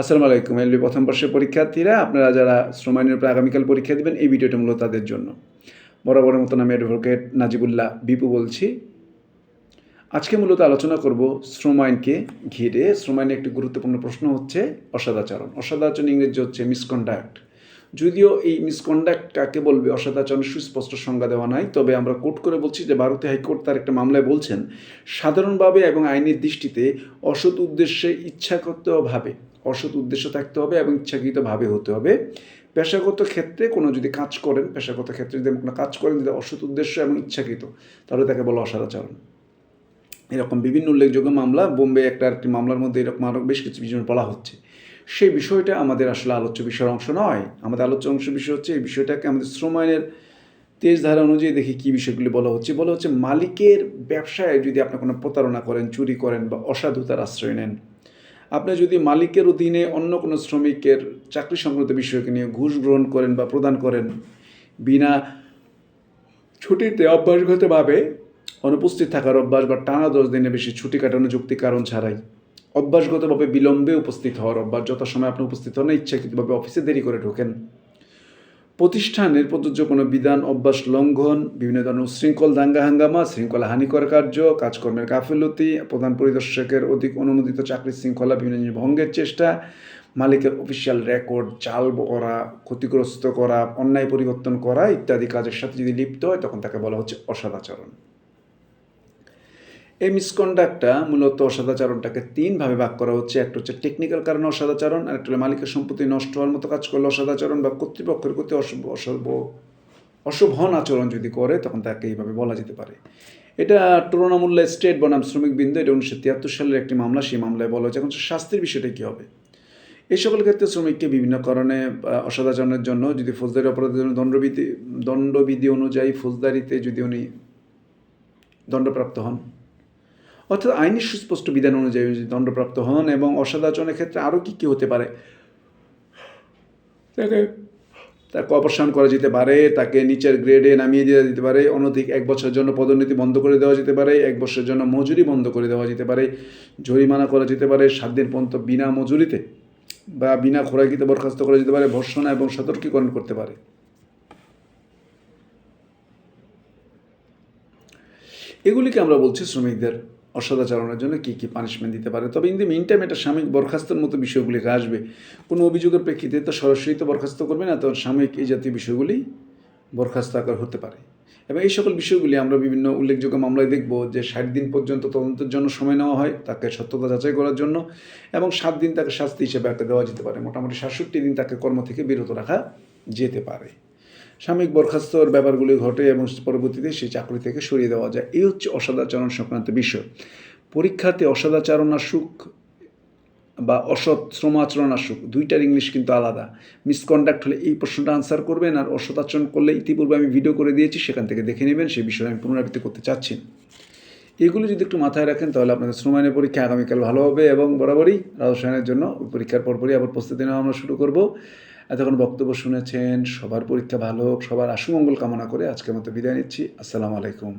আসসালামু আলাইকুম এলবি প্রথম বর্ষের পরীক্ষার্থীরা, আপনারা যারা শ্রমায়নের উপরে আগামীকাল পরীক্ষা দেবেন, এই ভিডিওটা মূলত তাদের জন্য। বরাবরের মতন আমি অ্যাডভোকেট নাজিবুল্লাহ বিপু বলছি। আজকে মূলত আলোচনা করব শ্রম আইনকে ঘিরে। শ্রম একটি গুরুত্বপূর্ণ প্রশ্ন হচ্ছে অসদাচরণ। অসদাচরণ ইংরেজি হচ্ছে মিসকন্ডাক্ট যদিও এই মিসকন্ডাক্ট কাকে বলবে অসদাচরণ সুস্পষ্ট সংজ্ঞা দেওয়া নাই, তবে আমরা কোর্ট করে বলছি যে ভারতীয় হাইকোর্ট তার একটা মামলায় বলছেন, সাধারণভাবে এবং আইনের দৃষ্টিতে অসৎ উদ্দেশ্যে ইচ্ছাকৃতভাবে অসৎ উদ্দেশ্য থাকতে হবে এবং ইচ্ছাকৃতভাবে হতে হবে। পেশাগত ক্ষেত্রে কোনো যদি কাজ করেন, পেশাগত ক্ষেত্রে যদি কোনো কাজ করেন যদি অসৎ উদ্দেশ্য এবং ইচ্ছাকৃত, তাহলে তাকে বলা অসদাচরণ এরকম বিভিন্ন উল্লেখযোগ্য মামলা, বোম্বে একটা একটি মামলার মধ্যে এরকম আরও বেশ কিছু বিষয় বলা হচ্ছে। সেই বিষয়টা আমাদের আসলে আলোচ্য বিষয়ের অংশ নয়। আমাদের আলোচ্য অংশ বিষয় হচ্ছে এই বিষয়টাকে আমাদের শ্রম আইনের তেজ ধারা অনুযায়ী দেখি কী বিষয়গুলি বলা হচ্ছে। বলা হচ্ছে মালিকের ব্যবসায় যদি আপনি কোনো প্রতারণা করেন, চুরি করেন বা অসাধুতার আশ্রয় নেন আপনি যদি মালিকের অধীনে অন্য কোনো শ্রমিকের চাকরি সংক্রান্ত বিষয়কে নিয়ে ঘুষ গ্রহণ করেন বা প্রদান করেন বিনা ছুটিতে অভ্যাসগতভাবে অনুপস্থিত থাকার অভ্যাস বা টানা দশ দিনে বেশি ছুটি কাটানো যুক্তি কারণ ছাড়াই অভ্যাসগতভাবে বিলম্বে উপস্থিত হওয়ার অভ্যাস, যথাসময় আপনি উপস্থিত হন ইচ্ছাকৃতভাবে অফিসে দেরি করে ঢোকেন। প্রতিষ্ঠানের প্রযোজ্য কোনো বিধান, অভ্যাস লঙ্ঘন, বিভিন্ন ধরনের উশৃঙ্খল দাঙ্গা হাঙ্গামা, শৃঙ্খলা হানিকর কার্য, কাজকর্মের গাফিলতি, প্রধান পরিদর্শকের অধিক অনুমোদিত চাকরির শৃঙ্খলা, বিভিন্ন জিনিস ভঙ্গের চেষ্টা, মালিকের অফিসিয়াল রেকর্ড চাল করা ক্ষতিগ্রস্ত করা, অন্যায় পরিবর্তন করা ইত্যাদি কাজের সাথে যদি লিপ্ত হয়, তখন তাকে বলা হচ্ছে অসদাচরণ। এই মিসকন্ডাক্টটা মূলত অসদাচরণটাকে তিনভাবে ভাগ করা হচ্ছে। একটা হচ্ছে টেকনিক্যাল কারণে অসদাচরণ, আর একটা মালিকের সম্পত্তি নষ্ট হওয়ার মতো কাজ করলে অসদাচরণ বা কর্তৃপক্ষের প্রতি অশুভ অশোভন আচরণ যদি করে, তখন তাকে এইভাবে বলা যেতে পারে। এটা তুলনামূল্যে স্টেট বনাম শ্রমিক বিন্দু, এটা উনিশশো তিয়াত্তর সালের একটি মামলা, সেই মামলায় বলা হয়েছে। এখন শাস্তির বিষয়টা কী হবে? এই সকল ক্ষেত্রে শ্রমিককে বিভিন্ন কারণে অসদাচরণের জন্য যদি ফৌজদারি অপরাধের জন্য দণ্ডবিধি দণ্ডবিধি অনুযায়ী ফৌজদারিতে যদি উনি দণ্ডপ্রাপ্ত হন অর্থাৎ আইনের সুস্পষ্ট বিধান অনুযায়ী যদি দণ্ডপ্রাপ্ত হন এবং অসদাচরণের ক্ষেত্রে আরও কী কী হতে পারে? তাকে তাকে অপসারণ করা যেতে পারে, তাকে নিচের গ্রেডে নামিয়ে দেওয়া যেতে পারে, অনধিক এক বছরের জন্য পদোন্নতি বন্ধ করে দেওয়া যেতে পারে, এক বছরের জন্য মজুরি বন্ধ করে দেওয়া যেতে পারে, জরিমানা করা যেতে পারে, সাত দিন পর্যন্ত বিনা মজুরিতে বা বিনা খোরাকিতে বরখাস্ত করা যেতে পারে, ভর্সনা এবং সতর্কীকরণ করতে পারে। এগুলিকে আমরা বলছি শ্রমিকদের অসদাচরণের জন্য কী কী পানিশমেন্ট দিতে পারে? তবে ইন দি মিন টাইম এটা সাময়িক বরখাস্তের মতো বিষয়গুলিকে আসবে কোনো অভিযোগের প্রেক্ষিতে তো সরাসরি তো বরখাস্ত করবে না, তখন সাময়িক এই জাতীয় বিষয়গুলি বরখাস্ত আকার হতে পারে। এবং এই সকল বিষয়গুলি আমরা বিভিন্ন উল্লেখযোগ্য মামলায় দেখব যে ষাট দিন পর্যন্ত তদন্তের জন্য সময় নেওয়া হয় তাকে সত্যতা যাচাই করার জন্য এবং সাত দিন তাকে শাস্তি হিসেবে একটা দেওয়া যেতে পারে। মোটামুটি সাতষট্টি দিন তাকে কর্ম থেকে বিরত রাখা যেতে পারে। সাময়িক বরখাস্তর ব্যাপারগুলি ঘটে এবং পরবর্তীতে সেই চাকরি থেকে সরিয়ে দেওয়া যায়। এই হচ্ছে অসদাচরণ সংক্রান্ত বিষয়। পরীক্ষাতে অসদাচরণ আসুক বা অসৎ শ্রম শ্রমাচরণ আসুক, দুইটার ইংলিশ কিন্তু আলাদা। মিসকন্ডাক্ট হলে এই প্রশ্নটা আনসার করবেন আর অসদাচরণ করলে ইতিপূর্বে আমি ভিডিও করে দিয়েছি, সেখান থেকে দেখে নেবেন, সেই বিষয়ে আমি পুনরাবৃত্তি করতে চাচ্ছি। এগুলো যদি একটু মাথায় রাখেন, তাহলে আপনাদের শ্রমায়নের পরীক্ষা আগামীকাল ভালো হবে এবং বরাবরই রাজস্বায়নের জন্য পরীক্ষার পরপরই আবার প্রস্তুতি নেওয়া আমরা শুরু করব। এতক্ষণ বক্তব্য শুনেছেন, সবার পরীক্ষা ভালো সবার আশুমঙ্গল কামনা করে আজকের মতো বিদায় নিচ্ছি। আসসালামু আলাইকুম।